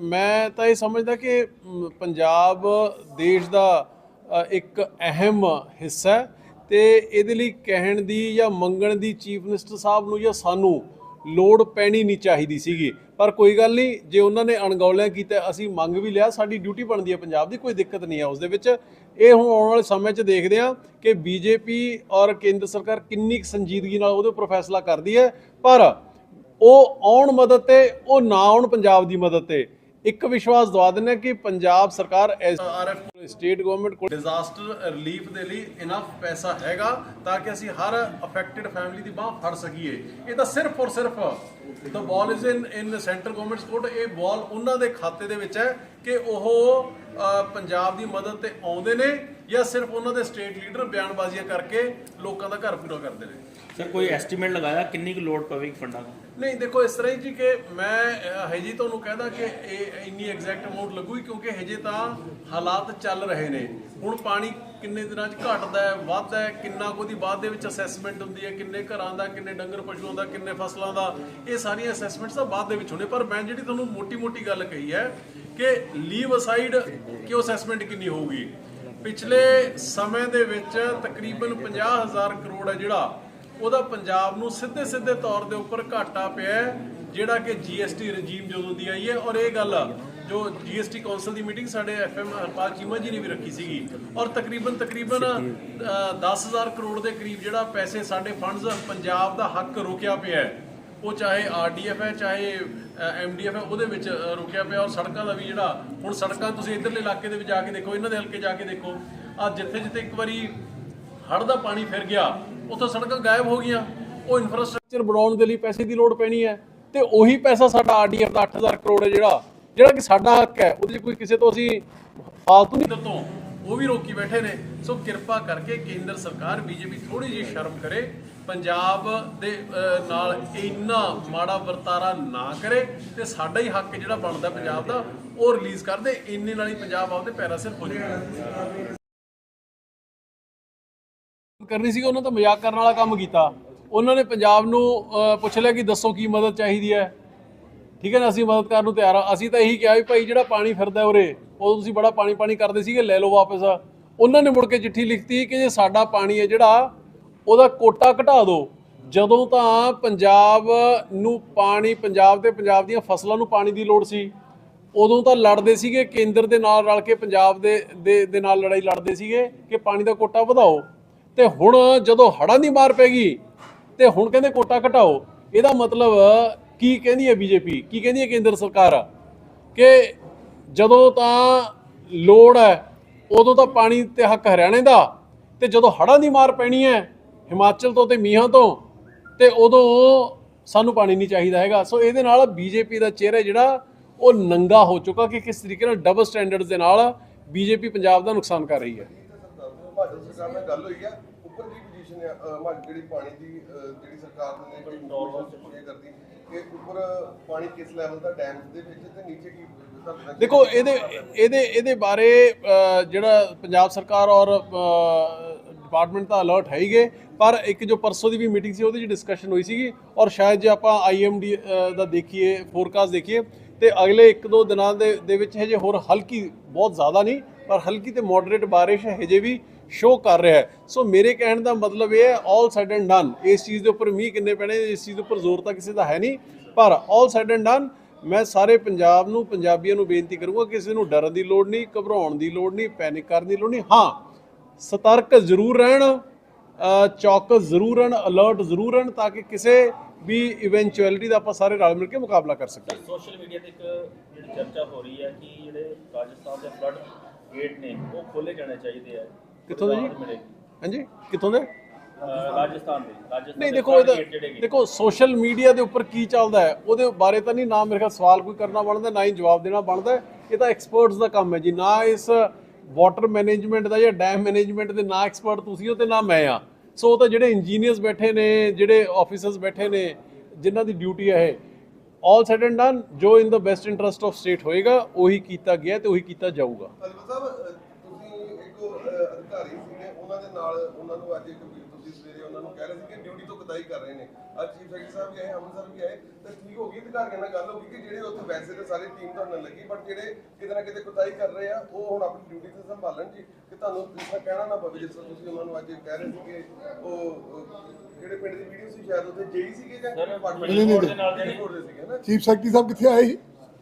ਮੈਂ ਤਾਂ ਇਹ ਸਮਝਦਾ ਕਿ ਪੰਜਾਬ ਦੇਸ਼ ਦਾ ਇੱਕ ਅਹਿਮ ਹਿੱਸਾ ਤੇ ਇਹਦੇ ਲਈ ਕਹਿਣ ਦੀ ਜਾਂ ਮੰਗਣ ਦੀ ਚੀਫ ਮਿਨਿਸਟਰ ਸਾਹਿਬ ਨੂੰ ਜਾਂ ਸਾਨੂੰ ਲੋੜ ਪੈਣੀ ਨਹੀਂ ਚਾਹੀਦੀ ਸੀਗੀ। ਪਰ ਕੋਈ ਗੱਲ ਨਹੀਂ, ਜੇ ਉਹਨਾਂ ਨੇ ਅਣਗੌਲਿਆਂ ਕੀਤਾ, ਅਸੀਂ ਮੰਗ ਵੀ ਲਿਆ, ਸਾਡੀ ਡਿਊਟੀ ਬਣਦੀ ਹੈ ਪੰਜਾਬ ਦੀ, ਕੋਈ ਦਿੱਕਤ ਨਹੀਂ ਹੈ ਉਸ ਦੇ ਵਿੱਚ। ਇਹ ਹੁਣ ਆਉਣ ਵਾਲੇ ਸਮੇਂ 'ਚ ਦੇਖਦੇ ਹਾਂ ਕਿ ਬੀਜੇਪੀ ਔਰ ਕੇਂਦਰ ਸਰਕਾਰ ਕਿੰਨੀ ਕੁ ਸੰਜੀਦਗੀ ਨਾਲ ਉਹਦੇ ਉੱਪਰ ਫੈਸਲਾ ਕਰਦੀ ਹੈ, ਪਰ ਉਹ ਆਉਣ ਮਦਦ ਤੇ, ਉਹ ਨਾ ਆਉਣ ਪੰਜਾਬ ਦੀ ਮਦਦ ਤੇ। ਇੱਕ ਵਿਸ਼ਵਾਸ ਦਵਾ ਦਿੰਦੇ ਹਾਂ ਕਿ ਪੰਜਾਬ ਸਰਕਾਰ ਆਰਐਫ ਸਟੇਟ ਗਵਰਨਮੈਂਟ ਕੋਲ ਡਿਜ਼ਾਸਟਰ ਰਿਲੀਫ ਦੇ ਲਈ ਇਨਫ ਪੈਸਾ ਹੈਗਾ ਤਾਂ ਕਿ ਅਸੀਂ ਹਰ ਅਫੈਕਟਡ ਫੈਮਿਲੀ ਦੀ ਬਾਹ ਫੜ ਸਕੀਏ। ਇਹ ਤਾਂ ਸਿਰਫ ਔਰ ਸਿਰਫ the ball is in in centre governments court ਇਹ ਬਾਲ ਉਹਨਾਂ ਦੇ ਖਾਤੇ ਦੇ ਵਿੱਚ ਹੈ ਕਿ ਉਹ ਪੰਜਾਬ ਦੀ ਮਦਦ ਤੇ ਆਉਂਦੇ ਨੇ ਜਾਂ ਸਿਰਫ ਉਹਨਾਂ ਦੇ ਸਟੇਟ ਲੀਡਰ ਬਿਆਨਬਾਜ਼ੀਆਂ ਕਰਕੇ ਲੋਕਾਂ ਦਾ ਘਰ ਪੂਰਾ ਕਰਦੇ ਨੇ? ਸਰ ਕੋਈ ਐਸਟੀਮੇਟ ਲਗਾਇਆ ਕਿੰਨੀ ਕੁ ਲੋਡ ਪਵੇਗੀ ਫੰਡਾਂ ਦੀ ਨਹੀਂ ਦੇਖੋ ਇਸ ਤਰ੍ਹਾਂ ਹੀ ਜੀ ਕਿ ਮੈਂ ਹਜੇ ਤੁਹਾਨੂੰ ਕਹਿਦਾ ਕਿ ਇਹ ਇੰਨੀ ਐਗਜ਼ੈਕਟ ਅਮਾਉਂਟ ਲੱਗੂਗੀ ਕਿਉਂਕਿ ਹਜੇ ਤਾਂ ਹਾਲਾਤ ਚੱਲ ਰਹੇ ਨੇ। ਹੁਣ ਪਾਣੀ ਕਿੰਨੇ ਦਿਨਾਂ 'ਚ ਘਟਦਾ ਹੈ ਵੱਧਦਾ ਹੈ ਕਿੰਨਾ ਕੁ ਦੀ ਬਾਅਦ ਦੇ ਵਿੱਚ ਅਸੈਸਮੈਂਟ ਹੁੰਦੀ ਹੈ ਕਿੰਨੇ ਘਰਾਂ ਦਾ ਕਿੰਨੇ ਡੰਗਰ ਪਸ਼ੂਆਂ ਦਾ ਕਿੰਨੇ ਫਸਲਾਂ ਦਾ ਇਹ ਸਾਰੀਆਂ ਅਸੈਸਮੈਂਟਸ ਤਾਂ ਬਾਅਦ ਦੇ ਵਿੱਚ ਹੋਣੇ ਪਰ ਮੈਂ ਜਿਹੜੀ ਤੁਹਾਨੂੰ ਮੋਟੀ-ਮੋਟੀ ਗੱਲ ਕਹੀ ਹੈ ਕਿ ਲੀਵ ਅਸਾਈਡ ਕਿ ਉਹ ਅਸੈਸਮੈਂਟ ਕਿੰਨੀ ਹੋਊਗੀ? ਪਿਛਲੇ ਸਮੇਂ ਦੇ ਵਿੱਚ ਤਕਰੀਬਨ 50000 ਕਰੋੜ ਹੈ ਜਿਹੜਾ ਉਹਦਾ ਪੰਜਾਬ ਨੂੰ ਸਿੱਧੇ ਸਿੱਧੇ ਤੌਰ ਦੇ ਉੱਪਰ ਘਾਟਾ ਪਿਆ ਜਿਹੜਾ ਕਿ ਜੀਐਸਟੀ ਰਜੀਮ ਜਦੋਂ ਦੀ ਆਈ ਹੈ। ਔਰ ਇਹ ਗੱਲ ਜੋ ਜੀਐਸਟੀ ਕੌਂਸਲ ਦੀ ਮੀਟਿੰਗ ਸਾਡੇ ਐਫਐਮ ਹਰਪਾਲ ਚੀਮਾ ਜੀ ਨੇ ਵੀ ਰੱਖੀ ਸੀਗੀ। ਔਰ ਤਕਰੀਬਨ ਤਕਰੀਬਨ ਅ, 10000 ਕਰੋੜ ਦੇ ਕਰੀਬ ਜਿਹੜਾ ਪੈਸੇ ਸਾਡੇ ਫੰਡਸ ਪੰਜਾਬ ਦਾ ਹੱਕ ਰੋਕਿਆ ਪਿਆ ਹੈ। ਉਹ ਚਾਹੇ ਆਰਡੀਐਫ ਹੈ, ਚਾਹੇ ਐਮਡੀਐਫ ਹੈ, ਉਹਦੇ ਵਿੱਚ ਰੁਕਿਆ ਪਿਆ ਔਰ ਸੜਕਾਂ ਦਾ ਵੀ ਜਿਹੜਾ, ਹੁਣ ਸੜਕਾਂ ਤੁਸੀਂ ਇਧਰਲੇ ਇਲਾਕੇ ਦੇ ਵਿੱਚ ਜਾ ਕੇ ਦੇਖੋ, ਇਹਨਾਂ ਦੇ ਹਲਕੇ ਜਾ ਕੇ ਦੇਖੋ ਆ ਜਿੱਥੇ ਜਿੱਥੇ ਇੱਕ ਵਾਰੀ ਹੜ੍ਹ ਦਾ ਪਾਣੀ ਫਿਰ ਗਿਆ, ਉੱਥੋਂ ਸੜਕਾਂ ਗਾਇਬ ਹੋ ਗਈਆਂ, ਉਹ ਇਨਫਰਾਸਟ੍ਰਕਚਰ ਬਣਾਉਣ ਦੇ ਲਈ ਪੈਸੇ ਦੀ ਲੋੜ ਪੈਣੀ ਹੈ, ਤੇ ਉਹੀ ਪੈਸਾ ਸਾਡਾ ਆਰਡੀਐਫ ਦਾ 8000 ਕਰੋੜ ਹੈ ਜਿਹੜਾ ਜਿਹੜਾ ਕਿ ਸਾਡਾ ਹੱਕ ਹੈ, ਉਹਦੇ 'ਚ ਕੋਈ ਕਿਸੇ ਤੋਂ ਅਸੀਂ ਫਾਲਤੂ ਨਹੀਂ ਤੋਂ, ਉਹ ਵੀ ਰੋਕੀ ਬੈਠੇ ਨੇ, ਸੋ ਕਿਰਪਾ ਕਰਕੇ ਕੇਂਦਰ ਸਰਕਾਰ, ਬੀਜੇਪੀ ਥੋੜੀ ਜਿਹੀ ਸ਼ਰਮ ਕਰੇ ਪੰਜਾਬ ਦੇ ਨਾਲ ਇੰਨਾ ਮਾੜਾ ਵਰਤਾਰਾ ਨਾ ਕਰੇ ਤੇ ਸਾਡਾ ਹੀ ਹੱਕ ਜਿਹੜਾ ਬਣਦਾ ਪੰਜਾਬ ਦਾ ਉਹ ਰਿਲੀਜ਼ ਕਰ ਦੇ। ਇੰਨੇ ਨਾਲ ਹੀ ਪੰਜਾਬ ਆਪਦੇ ਪੈਰਾਂ ਸਿਰ ਹੋ ਜਾਏਗਾ ਕਰਨੀ ਸੀ ਉਹਨਾਂ ਤਾਂ ਮਜ਼ਾਕ ਕਰਨ ਵਾਲਾ ਕੰਮ ਕੀਤਾ। ਉਹਨਾਂ ਨੇ ਪੰਜਾਬ ਨੂੰ ਅਹ, ਪੁੱਛ ਲਿਆ ਕਿ ਦੱਸੋ ਕੀ ਮਦਦ ਚਾਹੀਦੀ ਹੈ। ਠੀਕ ਹੈ ਨਾ ਅਸੀਂ ਮਦਦ ਕਰਨ ਨੂੰ ਤਿਆਰ ਆ। ਅਸੀਂ ਤਾਂ ਇਹੀ ਕਿਹਾ ਵੀ ਭਾਈ ਜਿਹੜਾ ਪਾਣੀ ਫਿਰਦਾ ਉਰੇ ਉਹ ਤੁਸੀਂ ਬੜਾ ਪਾਣੀ ਪਾਣੀ ਕਰਦੇ ਸੀਗੇ ਲੈ ਲਓ ਵਾਪਸ। ਉਹਨਾਂ ਨੇ ਮੁੜ ਕੇ ਚਿੱਠੀ ਲਿਖਤੀ ਕਿ ਜੇ ਸਾਡਾ ਪਾਣੀ ਹੈ ਜਿਹੜਾ ਉਹਦਾ ਕੋਟਾ ਘਟਾ ਦਿਓ ਜਦੋਂ ਤਾਂ ਪੰਜਾਬ ਨੂੰ ਪਾਣੀ, ਪੰਜਾਬ ਤੇ ਪੰਜਾਬ ਦੀਆਂ ਫਸਲਾਂ ਨੂੰ ਪਾਣੀ ਦੀ ਲੋੜ ਸੀ, ਉਦੋਂ ਤਾਂ ਲੜਦੇ ਸੀਗੇ, ਕੇਂਦਰ ਦੇ ਨਾਲ ਰਲ ਕੇ ਪੰਜਾਬ ਦੇ ਦੇ ਦੇ ਨਾਲ ਲੜਾਈ ਲੜਦੇ ਸੀਗੇ ਕਿ ਪਾਣੀ ਦਾ ਕੋਟਾ ਵਧਾਓ। ਤੇ ਹੁਣ ਜਦੋਂ ਹੜ੍ਹਾਂ ਦੀ ਮਾਰ ਪੈ ਗਈ, ਤੇ ਹੁਣ ਕਹਿੰਦੇ ਕੋਟਾ ਘਟਾਓ। ਇਹਦਾ ਮਤਲਬ ਕੀ ਕਹਿੰਦੀ ਹੈ ਬੀਜੇਪੀ? ਕੀ ਕਹਿੰਦੀ ਹੈ ਕੇਂਦਰ ਸਰਕਾਰ? ਕਿ ਜਦੋਂ ਤਾਂ ਲੋੜ ਹੈ, ਉਦੋਂ ਤਾਂ ਪਾਣੀ ਤੇ ਹੱਕ ਹਰਿਆਣੇ ਦਾ। ਤੇ ਜਦੋਂ ਹੜ੍ਹਾਂ ਦੀ ਮਾਰ ਪੈਣੀ ਹੈ ਹਿਮਾਚਲ ਤੋਂ ਤੇ ਮੀਂਹਾਂ ਤੋਂ ਤੇ ਉਦੋਂ ਸਾਨੂੰ ਪਾਣੀ ਨਹੀਂ ਚਾਹੀਦਾ ਹੈਗਾ। ਸੋ ਇਹਦੇ ਨਾਲ ਬੀਜੇਪੀ ਦਾ ਚਿਹਰਾ ਜਿਹੜਾ ਉਹ ਨੰਗਾ ਹੋ ਚੁੱਕਾ ਕਿ ਕਿਸ ਤਰੀਕੇ ਨਾਲ ਡਬਲ ਸਟੈਂਡਰਡਸ ਦੇ ਨਾਲ ਬੀਜੇਪੀ ਪੰਜਾਬ ਦਾ ਨੁਕਸਾਨ ਕਰ ਰਹੀ ਹੈ। ਹਿਮਾਚਲ ਸਰਕਾਰ ਨਾਲ ਗੱਲ ਹੋਈ ਆ ਉੱਪਰ ਦੀ ਪੋਜੀਸ਼ਨ ਹੈ ਅਹ, ਹਿਮਾਚਲ ਜਿਹੜੀ ਪਾਣੀ ਦੀ ਅਹ, ਜਿਹੜੀ ਸਰਕਾਰ ਨੇ ਕੋਈ ਨੋਰਮਲ ਕਰਦੀ ਕਿ ਉੱਪਰ ਪਾਣੀ ਕਿਸ ਲੈਵਲ ਦਾ ਡੈਮ ਦੇ ਵਿੱਚ ਤੇ ਨੀਚੇ ਕੀ ਤੁਹਾਡੇ ਨਾਲ ਦੇਖੋ ਇਹਦੇ ਇਹਦੇ ਇਹਦੇ ਬਾਰੇ ਜਿਹੜਾ ਪੰਜਾਬ ਸਰਕਾਰ ਔਰ ਡਿਪਾਰਟਮੈਂਟ ਤਾਂ ਅਲਰਟ ਹੈ ਹੀਗੇ ਪਰ ਇੱਕ ਜੋ ਪਰਸੋਂ ਦੀ ਵੀ ਮੀਟਿੰਗ ਸੀ, ਉਹਦੇ 'ਚ ਡਿਸਕਸ਼ਨ ਹੋਈ ਸੀਗੀ ਔਰ ਸ਼ਾਇਦ ਜੇ ਆਪਾਂ ਆਈਐਮਡੀ ਦਾ ਦੇਖੀਏ ਫੋਰਕਾਸਟ ਦੇਖੀਏ, ਤੇ ਅਗਲੇ 1-2 ਦਿਨਾਂ ਦੇ ਦੇ ਵਿੱਚ ਹਜੇ ਹੋਰ ਹਲਕੀ, ਬਹੁਤ ਜ਼ਿਆਦਾ ਨਹੀਂ, ਪਰ ਹਲਕੀ ਤੇ ਮੋਡਰੇਟ ਬਾਰਿਸ਼ ਹਜੇ ਵੀ ਸ਼ੋ ਕਰ ਰਿਹਾ ਹੈ। ਸੋ ਮੇਰੇ ਕਹਿਣ ਦਾ ਮਤਲਬ ਇਹ ਹੈ ਆਲ ਸਾਈਡ ਐਂਡ ਡਨ ਇਸ ਚੀਜ਼ ਦੇ ਉੱਪਰ ਮੀਂਹ ਕਿੰਨੇ ਪੈਣੇ, ਇਸ ਚੀਜ਼ ਦੇ ਉੱਪਰ ਜ਼ੋਰ ਤਾਂ ਕਿਸੇ ਦਾ ਹੈ ਨਹੀਂ, ਪਰ ਆਲ ਸਾਈਡ ਐਂਡ ਡਨ ਮੈਂ ਸਾਰੇ ਪੰਜਾਬ ਨੂੰ, ਪੰਜਾਬੀਆਂ ਨੂੰ ਬੇਨਤੀ ਕਰੂੰਗਾ ਕਿਸੇ ਨੂੰ ਡਰਨ ਦੀ ਲੋੜ ਨਹੀਂ, ਘਬਰਾਉਣ ਦੀ ਲੋੜ ਨਹੀਂ ਪੈਨਿਕ ਕਰਨ ਦੀ ਲੋੜ ਨਹੀਂ। ਹਾਂ ਸਤਰਕ ਜ਼ਰੂਰ ਰਹਿਣ ਚੌਕਸ ਜ਼ਰੂਰ ਰਹਿਣ ਅਲਰਟ ਜ਼ਰੂਰ ਰਹਿਣ ਤਾਂ ਕਿ ਕਿਸੇ ਵੀ ਇਵੈਂਚੁਅਲਿਟੀ ਦਾ ਆਪਾਂ ਸਾਰੇ ਰਲ ਮਿਲ ਕੇ ਮੁਕਾਬਲਾ ਕਰ ਸਕੀਏ। ਸੋਸ਼ਲ ਮੀਡੀਆ ਤੇ ਇੱਕ ਜਿਹੜੀ ਚਰਚਾ ਹੋ ਰਹੀ ਹੈ ਕਿ ਜਿਹੜੇ ਰਾਜਸਥਾਨ ਦੇ ਫਲੱਡ ਗੇਟ ਨੇ ਉਹ ਖੋਲੇ ਜਾਣੇ ਚਾਹੀਦੇ ਆ। ਕਿੱਥੋਂ ਦੇ ਜੀ? ਹਾਂਜੀ ਕਿੱਥੋਂ ਦੇ? ਰਾਜਸਥਾਨ ਦੇ ਰਾਜਸਥਾਨ ਨਹੀਂ ਦੇਖੋ ਹੈਗੇ। ਦੇਖੋ ਸੋਸ਼ਲ ਮੀਡੀਆ ਦੇ ਉੱਪਰ ਕੀ ਚੱਲਦਾ ਹੈ? ਉਹਦੇ ਬਾਰੇ ਤਾਂ ਨਹੀਂ ਨਾ ਮੇਰੇ ਖਿਆਲ ਸਵਾਲ ਕੋਈ ਕਰਨਾ ਬਣਦਾ ਨਾ ਹੀ ਜਵਾਬ ਦੇਣਾ ਬਣਦਾ ਇਹ ਤਾਂ ਐਕਸਪਰਟਸ ਦਾ ਕੰਮ ਹੈ ਜੀ ਨਾ ਇਸ ਵਾਟਰ ਮੈਨੇਜਮੈਂਟ ਦਾ ਜਾਂ ਡੈਮ ਮੈਨੇਜਮੈਂਟ ਦੇ ਨਾ ਐਕਸਪਰਟ ਤੁਸੀਂ ਹੋ ਤੇ ਨਾ ਮੈਂ ਆ ਸੋ ਉਹ ਤਾਂ ਜਿਹੜੇ ਇੰਜੀਨੀਅਰਸ ਬੈਠੇ ਨੇ ਜਿਹੜੇ ਆਫੀਸਰਸ ਬੈਠੇ ਨੇ ਜਿਨ੍ਹਾਂ ਦੀ ਡਿਊਟੀ ਹੈ ਇਹ। ਆਲ ਸੈਡ ਐਂਡ ਡਨ ਜੋ in the best interest of state ਹੋਏਗਾ ਉਹੀ ਕੀਤਾ ਗਿਆ ਤੇ ਉਹੀ ਕੀਤਾ ਜਾਊਗਾ। ਅਲਵਰ ਸਾਹਿਬ ਅਹ, ਤੁਸੀਂ ਇੱਕ ਅਹ, ਅਧਿਕਾਰੀ ਸੀਗੇ ਉਹਨਾਂ ਦੇ ਨਾਲ ਉਹਨਾਂ ਨੂੰ ਅੱਜ ਇੱਕ ਵੀ ਤੁਸੀਂ ਸਵੇਰੇ ਉਹਨਾਂ ਨੂੰ ਕਹਿ ਰਹੇ ਸੀ ਕਿ ਡਿਊਟੀ ਤੋਂ ਕਤਾਈ ਕਰ ਰਹੇ ਨੇ। ਅੱਜ ਚੀਫ ਸੈਕਟਰੀ ਸਾਹਿਬ ਵੀ ਆਏ ਵੀ ਆਏ ਤਾਂ ਠੀਕ ਹੋ ਗਈ ਅਧਿਕਾਰੀਆਂ ਨਾਲ ਗੱਲ ਹੋ ਗਈ ਕਿ ਜਿਹੜੇ ਉੱਥੇ ਵੈਸੇ ਤਾਂ ਸਾਰੀ ਟੀਮ ਤੁਹਾਡੇ ਨਾਲ ਲੱਗੀ ਬਟ ਜਿਹੜੇ ਕਿਤੇ ਨਾ ਕਿਤੇ ਕਤਾਈ ਕਰ ਰਹੇ ਆ ਉਹ ਹੁਣ ਆਪਣੀ ਡਿਊਟੀ ਤੇ ਸੰਭਾਲਣ ਜੀ ਕਿ ਤੁਹਾਨੂੰ ਤਰ੍ਹਾਂ ਕਹਿਣਾ ਨਾ ਪਵੇ ਜਿਸ ਤਰ੍ਹਾਂ ਤੁਸੀਂ ਉਹਨਾਂ ਨੂੰ ਅੱਜ ਕਹਿ ਰਹੇ ਸੀ ਕਿ ਉਹ ਜਿਹੜੇ ਪਿੰਡ ਦੀ ਵੀਡੀਓ ਸੀ ਸ਼ਾਇਦ ਉੱਥੇ ਜੇਈ ਸੀਗੇ ਜਾਂ ਸਰ ਡਿਪਾਰਟਮੈਂਟ ਬਿਜਲੀ ਬੋਰਡ ਦੇ ਦੇ ਨਾਲ ਜਿਹੜੀ ਦੇ ਸੀਗੇ ਨਾ? ਚੀਫ ਸੈਕਟਰੀ ਸਾਹਿਬ ਕਿੱਥੇ ਆਏ ਸੀ?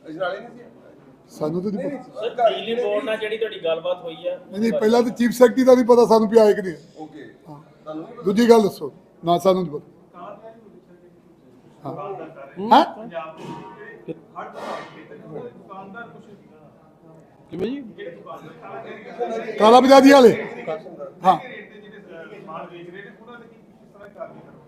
ਅਜਨਾਲੇ ਨਹੀਂ ਸੀ। ਸਾਨੂੰ ਤਾਂ ਨਹੀਂ ਨਹੀਂ ਪਤਾ। ਨਹੀਂ ਸਰ ਬਿਜਲੀ ਬੋਰਡ ਨਾਲ ਜਿਹੜੀ ਤੁਹਾਡੀ ਗੱਲਬਾਤ ਹੋਈ ਹੈ ਨਹੀਂ ਨਹੀਂ ਪਹਿਲਾਂ ਤਾਂ ਚੀਫ ਸੈਕਟਰੀ ਦਾ ਨਹੀਂ ਪਤਾ ਸਾਨੂੰ ਵੀ ਆਏ ਕਿ ਨਹੀਂ ਓਕੇ ਤੁਹਾਨੂੰ ਨਹੀਂ ਦੂਜੀ ਗੱਲ ਦੱਸੋ ਨਾ ਸਾਨੂੰ ਨਹੀਂ ਪਤਾ। ਹਾਂ? ਕਿਵੇਂ ਜੀ? ਕਾਲਾ ਬਜਾਦੀ ਵਾਲੇ। ਹਾਂ।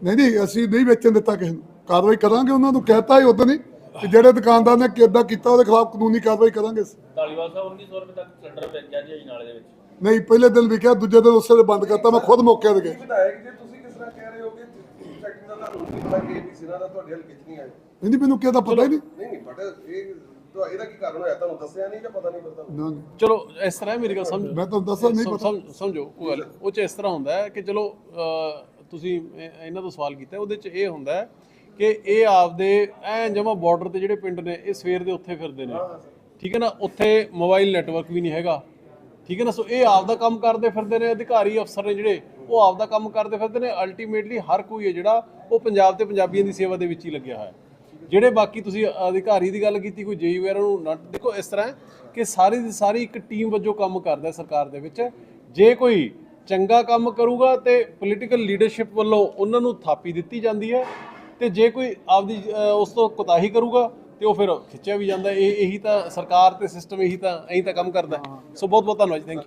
ਨਹੀਂ ਨਹੀਂ ਅਸੀਂ ਨਹੀਂ ਵੇਚਣ ਦਿੱਤਾ ਕਿਸੇ ਨੂੰ। ਕਾਰਵਾਈ ਕਰਾਂਗੇ ਉਹਨਾਂ ਨੂੰ। ਕਹਿਤਾ ਹੀ ਉਦੋਂ ਨਹੀਂ ਕਿ ਜਿਹੜੇ ਦੁਕਾਨਦਾਰ ਨੇ ਕਿੱਦਾਂ ਕੀਤਾ ਉਹਦੇ ਖਿਲਾਫ ਕਾਨੂੰਨੀ ਕਾਰਵਾਈ ਕਰਾਂਗੇ ਅਸੀਂ। ਧਾਲੀਵਾਲ ਸਾਹਿਬ 1900 ਰੁਪਏ ਤੱਕ ਸਿਲੰਡਰ ਵੇਚਿਆ ਜੀ ਅਜਨਾਲੇ ਦੇ ਵਿੱਚ। ਨਹੀਂ ਪਹਿਲੇ ਦਿਨ ਵਿਕਿਆ ਦੂਜੇ ਦਿਨ ਉਸੇ ਵੇਲੇ ਬੰਦ ਕਰਤਾ। ਮੈਂ ਖੁਦ ਮੌਕੇ ਤੇ ਗਿਆ। ਵਿਧਾਇਕ ਜੀ ਤੁਸੀਂ ਕਿਸ ਤਰ੍ਹਾਂ ਕਹਿ ਰਹੇ ਹੋ ਕਿ ਸੈਕਟਰੀ ਦਾ ਤੁਹਾਨੂੰ ਪਤਾ ਕਿ ਕਿਸੇ ਨਾਲ ਤੁਹਾਡੇ ਹਲਕੇ 'ਚ ਨਹੀਂ ਆਏ ਨਹੀਂ ਨਹੀਂ ਮੈਨੂੰ ਕਿਹਦਾ ਪਤਾ ਹੀ ਨਹੀਂ। ਨਹੀਂ ਨਹੀਂ ਬਟ ਇਹ ਤਾਂ ਇਹਦਾ ਕੀ ਕਾਰਨ ਹੋਇਆ? ਤੁਹਾਨੂੰ ਦੱਸਿਆ ਨਹੀਂ ਜਾਂ ਪਤਾ ਨਹੀਂ ਪਤਾ ਨਾ ਨਹੀਂ ਚਲੋ ਇਸ ਤਰ੍ਹਾਂ ਹੈ ਮੇਰੀ ਗੱਲ ਸਮਝ ਮੈਂ ਤੁਹਾਨੂੰ ਦੱਸਾਂ ਨਹੀਂ ਸਮ- ਪਤਾ। ਸਮ- ਸਮਝੋ ਉਹ ਗੱਲ। ਉਹ ਚ ਇਸ ਤਰ੍ਹਾਂ ਹੁੰਦਾ ਹੈ ਕਿ ਚਲੋ ਅਹ, ਤੁਸੀਂ ਇਹ- ਇਹਨਾਂ ਤੋਂ ਸਵਾਲ ਕੀਤਾ ਉਹਦੇ ਚ ਇਹ ਹੁੰਦਾ ਹੈ ਕਿ ਇਹ ਆਪਦੇ ਐ ਜਮਾ ਬਾਰਡਰ ਤੇ ਜਿਹੜੇ ਪਿੰਡ ਨੇ ਇਹ ਸਵੇਰ ਦੇ ਉੱਥੇ ਫਿਰਦੇ ਨੇ। ਠੀਕ ਹੈ ਨਾ? ਉੱਥੇ ਮੋਬਾਈਲ ਨੈਟਵਰਕ ਵੀ ਨਹੀਂ ਹੈਗਾ। ਠੀਕ ਹੈ ਨਾ? ਸੋ ਇਹ ਆਪਦਾ ਕੰਮ ਕਰਦੇ ਫਿਰਦੇ ਨੇ ਅਧਿਕਾਰੀ ਅਫਸਰ ਨੇ ਜਿਹੜੇ ਉਹ ਆਪਦਾ ਕੰਮ ਕਰਦੇ ਫਿਰਦੇ ਨੇ। ਅਲਟੀਮੇਟਲੀ ਹਰ ਕੋਈ ਹੈ ਜਿਹੜਾ ਉਹ ਪੰਜਾਬ ਤੇ ਪੰਜਾਬੀਆਂ ਦੀ ਸੇਵਾ ਦੇ ਵਿੱਚ ਹੀ ਲੱਗਿਆ ਹੋਇਆ ਹੈ। ਜਿਹੜੇ ਬਾਕੀ ਤੁਸੀਂ ਅਧਿਕਾਰੀ ਦੀ ਗੱਲ ਕੀਤੀ ਕੋਈ ਜੇਈ ਵਗੈਰਾ ਨੂੰ ਨਾ ਦੇਖੋ ਇਸ ਤਰ੍ਹਾਂ ਕਿ ਸਾਰੀ ਦੀ ਸਾਰੀ ਇੱਕ ਟੀਮ ਵਜੋਂ ਕੰਮ ਕਰਦਾ ਸਰਕਾਰ ਦੇ ਵਿੱਚ। ਜੇ ਕੋਈ ਚੰਗਾ ਕੰਮ ਕਰੂਗਾ ਤੇ ਪੋਲੀਟੀਕਲ ਲੀਡਰਸ਼ਿਪ ਵੱਲੋਂ ਉਹਨਾਂ ਨੂੰ ਥਾਪੀ ਦਿੱਤੀ ਜਾਂਦੀ ਹੈ ਤੇ ਜੇ ਕੋਈ ਆਪਦੀ ਉਸ ਤੋਂ ਕੁਤਾਹੀ ਕਰੂਗਾ ਤੇ ਉਹ ਫਿਰ ਖਿੱਚਿਆ ਵੀ ਜਾਂਦਾ। ਇਹ ਇਹੀ ਤਾਂ ਸਰਕਾਰ ਤੇ ਸਿਸਟਮ ਇਹੀ ਤਾਂ ਇਹੀ ਤਾਂ ਕੰਮ ਕਰਦਾ। ਸੋ ਬਹੁਤ ਬਹੁਤ ਧੰਨਵਾਦ ਥੈਂਕ ਯੂ